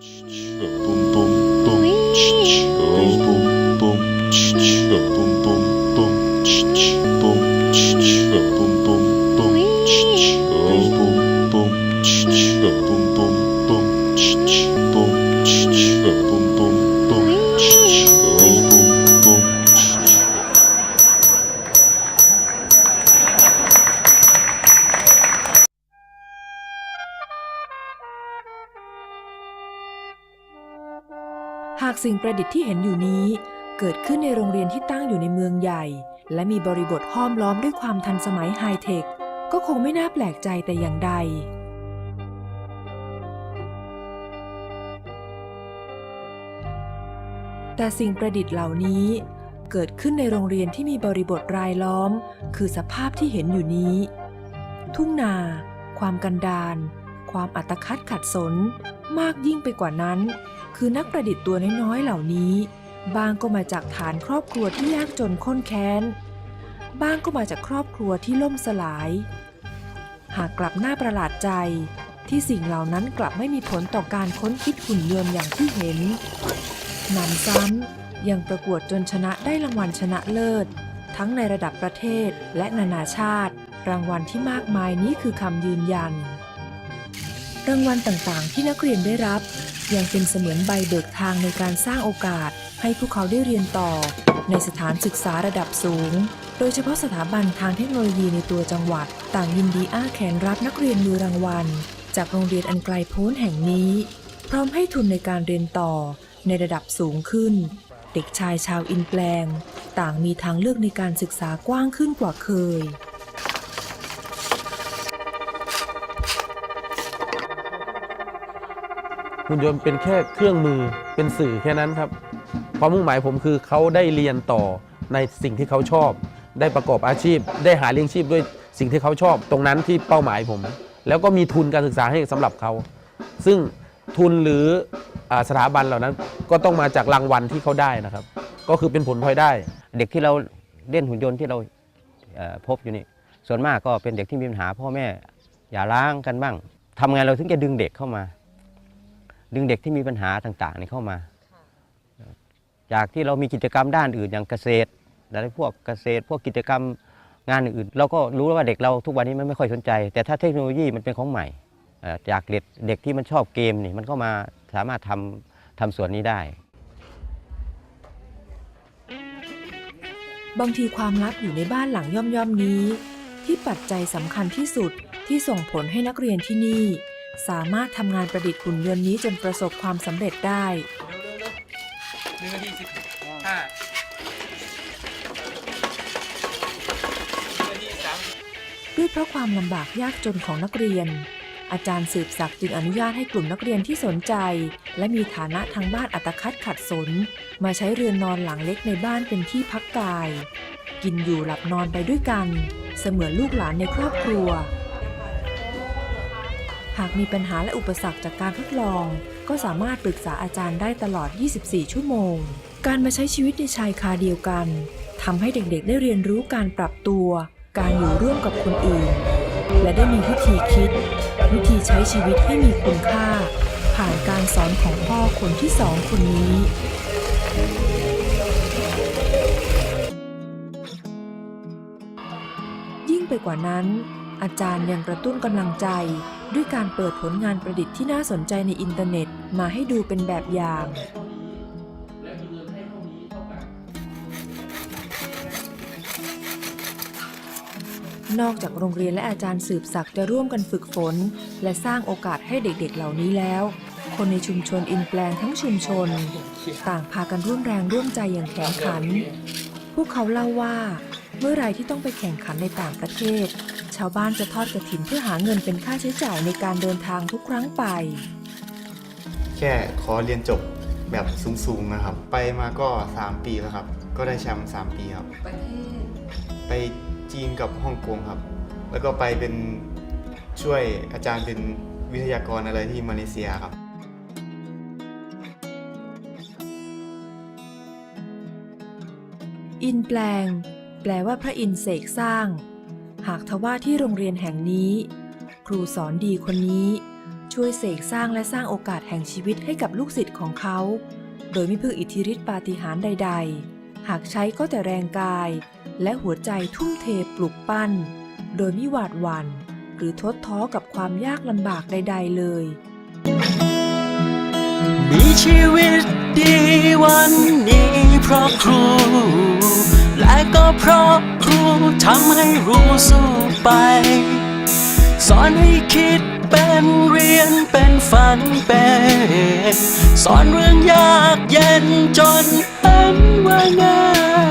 Ch-ch-ch. หากสิ่งประดิษฐ์ที่เห็นอยู่นี้ เกิดขึ้นในโรงเรียนที่ตั้งอยู่ในเมืองใหญ่ และมีบริบทห้อมล้อมด้วยความทันสมัยไฮเทค ก็คงไม่น่าแปลกใจแต่อย่างใดแต่สิ่งประดิษฐ์เหล่านี้ เกิดขึ้นในโรงเรียนที่มีบริบทรายล้อม คือสภาพที่เห็นอยู่นี้ ทุ่งนา ความกันดารความอัตคัดขัดสน มากยิ่งไปกว่านั้น คือนักประดิษฐ์ตัวน้อยๆเหล่านี้ บางก็มาจากฐานครอบครัวที่ยากจนข้นแค้น บางก็มาจากครอบครัวที่ล่มสลาย หากกลับหน้าประหลาดใจที่สิ่งเหล่านั้นกลับไม่มีผลต่อการค้นคิดหุ่นยนต์อย่างที่เห็นหนำซ้ำยังประกวดจนชนะได้รางวัลชนะเลิศ ทั้งในระดับประเทศและนานาชาติ รางวัลที่มากมายนี้คือคำยืนยัน รางวัลต่างๆ ที่นักเรียนได้รับ ยังเป็นเสมือนใบเบิกทางในการสร้างโอกาสให้พวกเขาได้เรียนต่อ ในสถานศึกษาระดับสูง โดยเฉพาะสถาบันทางเทคโนโลยีในตัวจังหวัด ต่างยินดีอ้าแขนรับนักเรียนมือรางวัล จากโรงเรียนอันไกลโพ้นแห่งนี้ พร้อมให้ทุนในการเรียนต่อในระดับสูงขึ้น เด็กชายชาวอินแปลง ต่างมีทางเลือกในการศึกษากว้างขึ้นกว่าเคย หุ่นยนต์เป็นแค่เครื่องมือเป็นสื่อแค่นั้นครับ ความมุ่งหมายผมคือเขาได้เรียนต่อในสิ่งที่เขาชอบ ได้ประกอบอาชีพ ได้หาเลี้ยงชีพด้วยสิ่งที่เขาชอบ ตรงนั้นที่เป้าหมายผม แล้วก็มีทุนการศึกษาให้สำหรับเขา ซึ่งทุนหรืออสถาบันเหล่านั้น ก็ต้องมาจากรางวัลที่เขาได้นะครับ ก็คือเป็นผลพลอยได้ เด็กที่เราเล่นหุ่นยนต์ที่เราเพบอยู่นี่ส่วนมากก็เป็นเด็กที่มีปัญหาพ่อแม่อย่าร้างกันบ้างทำไงเราถึงจะดึงเด็กเข้ามา ดึงเด็กที่มีปัญหาต่างๆนี่เข้ามา จากที่เรามีกิจกรรมด้านอื่นอย่างเกษตรอะไรพวกเกษตร พวกกิจกรรมงานอื่น เราก็รู้แล้วว่าเด็กเราทุกวันนี้มันไม่ค่อยสนใจ แต่ถ้าเทคโนโลยีมันเป็นของใหม่เอ่อจากเด็กเด็กที่มันชอบเกมนี่มันก็มาสามารถทำทำส่วนนี้ได้ บางทีความลับอยู่ในบ้านหลังย่อมย่อมๆนี้ ที่ปัจจัยสำคัญที่สุดที่ส่งผลให้นักเรียนที่นี่ สามารถทำงานประดิษฐ์หุ่นยนต์นี้จนประสบความสำเร็จได้ หนึ่งนาทีสิบห้าหนึ่งนาทีสามด้วยเพราะความลำบากยากจนของนักเรียน อาจารย์สืบศักดิ์จึงอนุญาตให้กลุ่มนักเรียนที่สนใจ และมีฐานะทางบ้านอัตคัดขัดสน มาใช้เรือนนอนหลังเล็กในบ้านเป็นที่พักกาย กินอยู่หลับนอนไปด้วยกัน เสมือนลูกหลานในครอบครัว หากมีปัญหาและอุปสรรคจากการทดลอง ก็สามารถปรึกษาอาจารย์ได้ตลอด 24 ชั่วโมง การมาใช้ชีวิตในชายคาเดียวกันทำให้เด็กๆ ได้เรียนรู้การปรับตัว การอยู่ร่วมกับคนอื่น และได้มีวิธีคิด วิธีใช้ชีวิตให้มีคุณค่า ผ่านการสอนของพ่อคนที่สองคนนี้ยิ่งไปกว่านั้น อาจารย์ยังกระตุ้นกำลังใจ ด้วยการเปิดผลงานประดิษฐ์ที่น่าสนใจในอินเทอร์เน็ตมาให้ดูเป็นแบบอย่าง นอกจากโรงเรียนและอาจารย์สืบศักดิ์จะร่วมกันฝึกฝน และสร้างโอกาสให้เด็กๆเหล่านี้แล้ว คนในชุมชนอินแปลงทั้งชุมชน ต่างพากันร่วมแรงร่วมใจอย่างแข็งขัน พวกเขาเล่าว่า เมื่อไรที่ต้องไปแข่งขันในต่างประเทศ ชาวบ้านจะทอดกระถินเพื่อหาเงินเป็นค่าใช้จ่ายในการเดินทางทุกครั้งไป แค่ขอเรียนจบแบบสูงๆนะครับ ไปมาก็ 3 ปีแล้วครับ ก็ได้แชมป์3ปีครับ ประเทศไปจีนกับฮ่องกงครับ แล้วก็ไปเป็นช่วยอาจารย์เป็นวิทยากรอะไรที่มาเลเซียครับ อินแปลง แปลว่าพระอินทร์เสกสร้าง หากทว่าที่โรงเรียนแห่งนี้ ครูสอนดีคนนี้ช่วยเสกสร้างและสร้างโอกาสแห่งชีวิตให้กับลูกศิษย์ของเขา โดยไม่พึ่งอิทธิฤทธิปาฏิหาริย์ใด ๆ หากใช้ก็แต่แรงกาย และหัวใจทุ่มเทปลุกปั้น โดยไม่หวาดหวัน่นหรือทดท้อกับความยากลำบากใด ๆ เลย มีชีวิตดีวันนี้เพราะครู และก็เพราะครูทำให้รู้สู้ไป สอนให้คิดเป็นเรียนเป็นฝันเป็นสอนเรื่องยากเย็นจนเป็นว่าง่าย